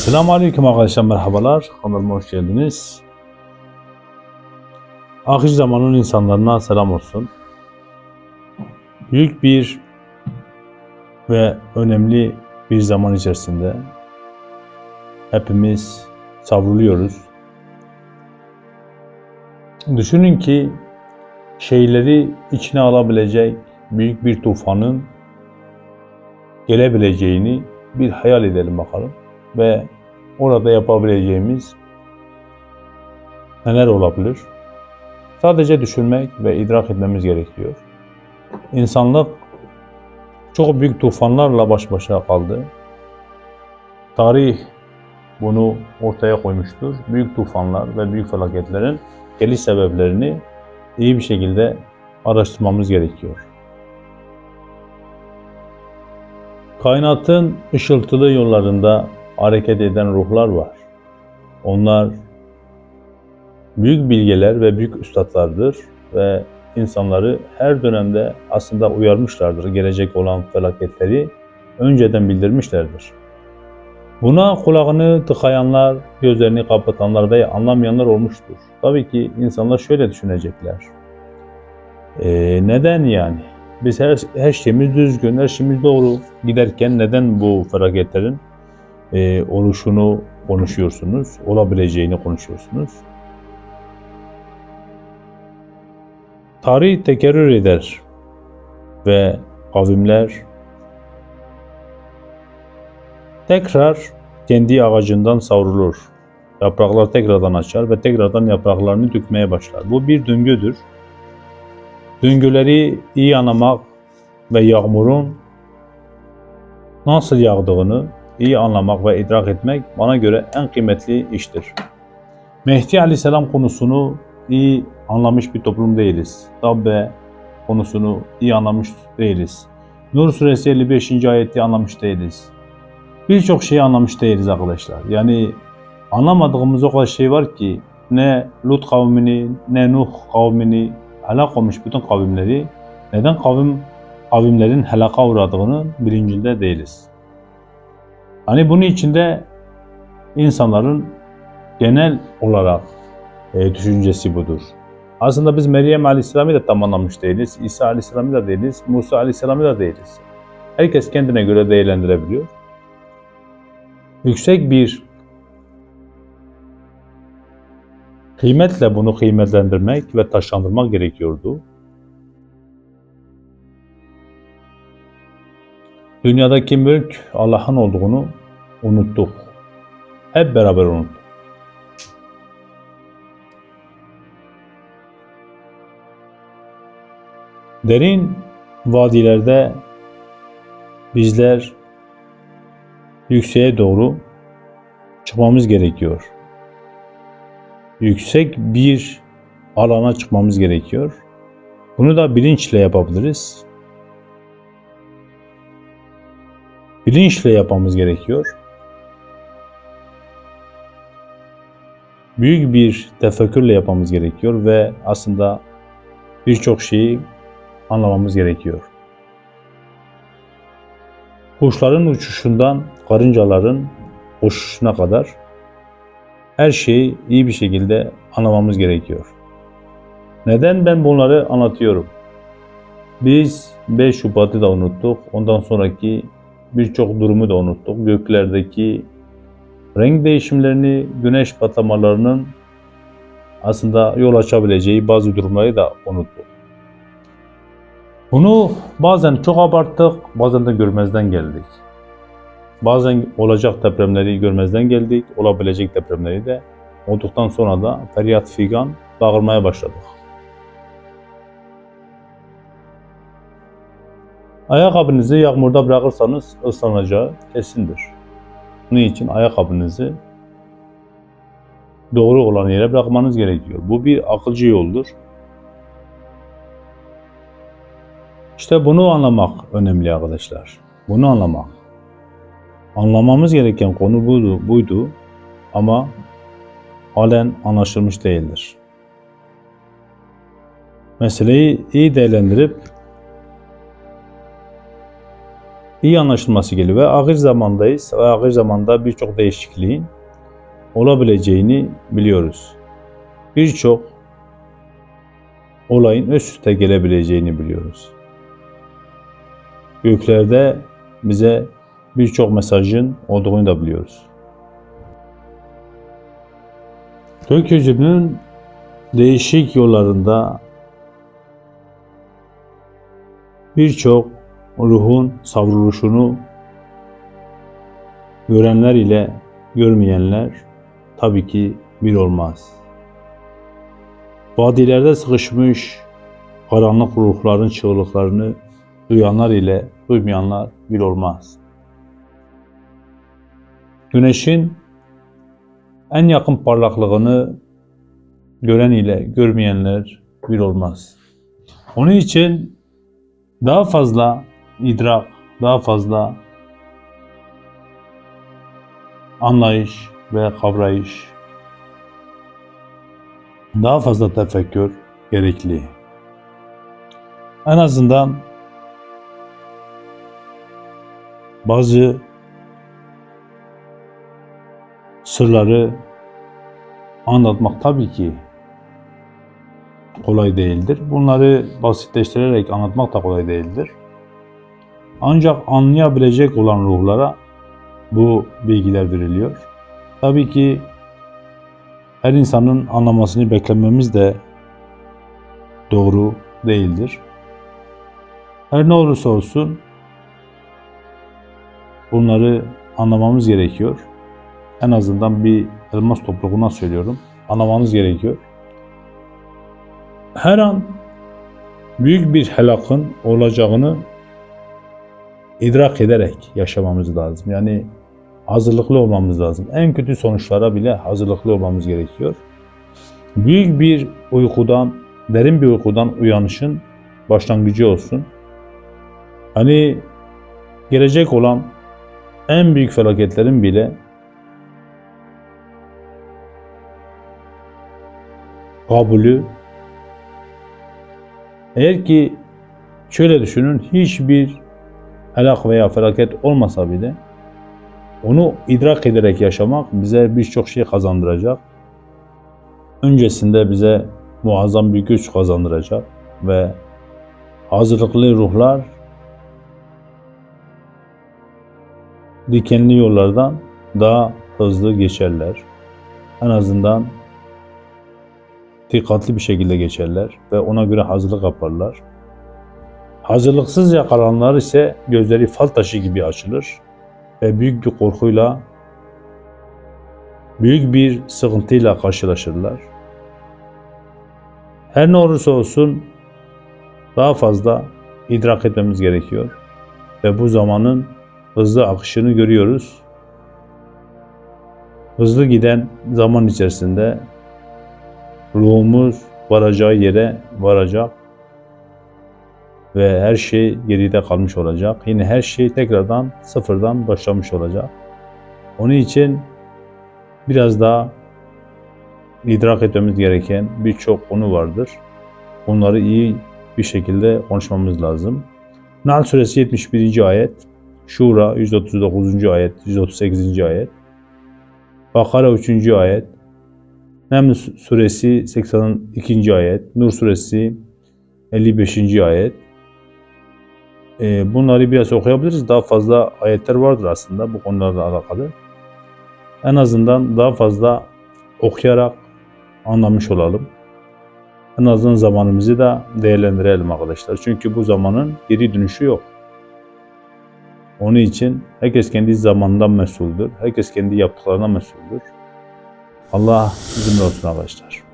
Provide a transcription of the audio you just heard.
Selamun Aleyküm arkadaşlar merhabalar. Kanalıma hoş geldiniz. Ahir zamanın insanlarına selam olsun. Büyük bir ve önemli bir zaman içerisinde hepimiz savruluyoruz. Düşünün ki şeyleri içine alabilecek büyük bir tufanın gelebileceğini bir hayal edelim bakalım ve orada yapabileceğimiz neler olabilir? Sadece düşünmek ve idrak etmemiz gerekiyor. İnsanlık çok büyük tufanlarla baş başa kaldı. Tarih bunu ortaya koymuştur. Büyük tufanlar ve büyük felaketlerin geliş sebeplerini iyi bir şekilde araştırmamız gerekiyor. Kainatın ışıltılı yollarında hareket eden ruhlar var. Onlar büyük bilgeler ve büyük üstadlardır ve insanları her dönemde aslında uyarmışlardır. Gelecek olan felaketleri önceden bildirmişlerdir. Buna kulağını tıkayanlar, gözlerini kapatanlar veya anlamayanlar olmuştur. Tabii ki insanlar şöyle düşünecekler. Ee, neden yani? Biz her, her şeyimiz düzgün, her şeyimiz doğru giderken neden bu felaketlerin e, oluşunu konuşuyorsunuz, olabileceğini konuşuyorsunuz? Tarih tekerrür eder ve kavimler tekrar kendi ağacından savrulur. Yapraklar tekrardan açar ve tekrardan yapraklarını dökmeye başlar. Bu bir döngüdür. Döngüleri iyi anlamak ve yağmurun nasıl yağdığını iyi anlamak ve idrak etmek bana göre en kıymetli iştir. Mehdi Aleyhisselam konusunu iyi anlamış bir toplum değiliz. Tabbe konusunu iyi anlamış değiliz. Nur suresi 55. ayeti anlamış değiliz. Birçok şeyi anlamış değiliz arkadaşlar. Yani anlamadığımız o kadar şey var ki ne Lut kavmini ne Nuh kavmini helak olmuş bütün kavimleri neden kavim kavimlerin helaka uğradığını bilincinde değiliz. Hani bunun içinde insanların genel olarak e, düşüncesi budur. Aslında biz Meryem Aleyhisselam'ı da tam anlamış değiliz. İsa Aleyhisselam'ı da değiliz. Musa Aleyhisselam'ı da değiliz. Herkes kendine göre değerlendirebiliyor. Yüksek bir kıymetle bunu kıymetlendirmek ve taşlandırmak gerekiyordu. Dünyadaki mülk Allah'ın olduğunu unuttuk. Hep beraber unuttuk. Derin vadilerde bizler yükseğe doğru çıkmamız gerekiyor. Yüksek bir alana çıkmamız gerekiyor. Bunu da bilinçle yapabiliriz. bilinçle yapmamız gerekiyor. Büyük bir tefekkürle yapmamız gerekiyor ve aslında birçok şeyi anlamamız gerekiyor. Kuşların uçuşundan karıncaların uçuşuna kadar her şeyi iyi bir şekilde anlamamız gerekiyor. Neden ben bunları anlatıyorum? Biz 5 Şubat'ı da unuttuk. Ondan sonraki birçok durumu da unuttuk. Göklerdeki renk değişimlerini, güneş patlamalarının aslında yol açabileceği bazı durumları da unuttuk. Bunu bazen çok abarttık, bazen de görmezden geldik. Bazen olacak depremleri görmezden geldik, olabilecek depremleri de olduktan sonra da feryat figan bağırmaya başladık. Ayakkabınızı yağmurda bırakırsanız ıslanacağı kesindir. Bunun için ayakkabınızı doğru olan yere bırakmanız gerekiyor. Bu bir akılcı yoldur. İşte bunu anlamak önemli arkadaşlar. Bunu anlamak. Anlamamız gereken konu buydu, buydu ama halen anlaşılmış değildir. Meseleyi iyi değerlendirip iyi anlaşılması geliyor ve ahir zamandayız ve ahir zamanda birçok değişikliğin olabileceğini biliyoruz. Birçok olayın üst üste gelebileceğini biliyoruz. Göklerde bize birçok mesajın olduğunu da biliyoruz. Gökyüzünün değişik yollarında birçok ruhun savruluşunu görenler ile görmeyenler tabii ki bir olmaz. Vadilerde sıkışmış karanlık ruhların çığlıklarını duyanlar ile duymayanlar bir olmaz. Güneşin en yakın parlaklığını gören ile görmeyenler bir olmaz. Onun için daha fazla idrak, daha fazla anlayış ve kavrayış, daha fazla tefekkür gerekli. En azından bazı sırları anlatmak tabii ki kolay değildir. Bunları basitleştirerek anlatmak da kolay değildir. Ancak anlayabilecek olan ruhlara bu bilgiler veriliyor. Tabii ki her insanın anlamasını beklememiz de doğru değildir. Her ne olursa olsun bunları anlamamız gerekiyor. En azından bir elmas topluluğuna söylüyorum. Anlamanız gerekiyor. Her an büyük bir helakın olacağını idrak ederek yaşamamız lazım. Yani hazırlıklı olmamız lazım. En kötü sonuçlara bile hazırlıklı olmamız gerekiyor. Büyük bir uykudan, derin bir uykudan uyanışın başlangıcı olsun. Hani gelecek olan en büyük felaketlerin bile kabulü eğer ki şöyle düşünün hiçbir helak veya felaket olmasa bile onu idrak ederek yaşamak bize birçok şey kazandıracak. Öncesinde bize muazzam bir güç kazandıracak ve hazırlıklı ruhlar dikenli yollardan daha hızlı geçerler. En azından dikkatli bir şekilde geçerler ve ona göre hazırlık yaparlar. Hazırlıksız yakalananlar ise gözleri fal taşı gibi açılır ve büyük bir korkuyla, büyük bir sıkıntıyla karşılaşırlar. Her ne olursa olsun daha fazla idrak etmemiz gerekiyor ve bu zamanın hızlı akışını görüyoruz. Hızlı giden zaman içerisinde ruhumuz varacağı yere varacak ve her şey geride kalmış olacak. Yine her şey tekrardan sıfırdan başlamış olacak. Onun için biraz daha idrak etmemiz gereken birçok konu vardır. Bunları iyi bir şekilde konuşmamız lazım. Nahl suresi 71. ayet, Şura 139. ayet, 138. ayet, Bakara 3. ayet, Neml suresi 82. ayet, Nur suresi 55. ayet, e, bunları biraz okuyabiliriz. Daha fazla ayetler vardır aslında bu konularla alakalı. En azından daha fazla okuyarak anlamış olalım. En azından zamanımızı da değerlendirelim arkadaşlar. Çünkü bu zamanın geri dönüşü yok. Onun için herkes kendi zamanından mesuldür. Herkes kendi yaptıklarına mesuldür. Allah izin olsun arkadaşlar.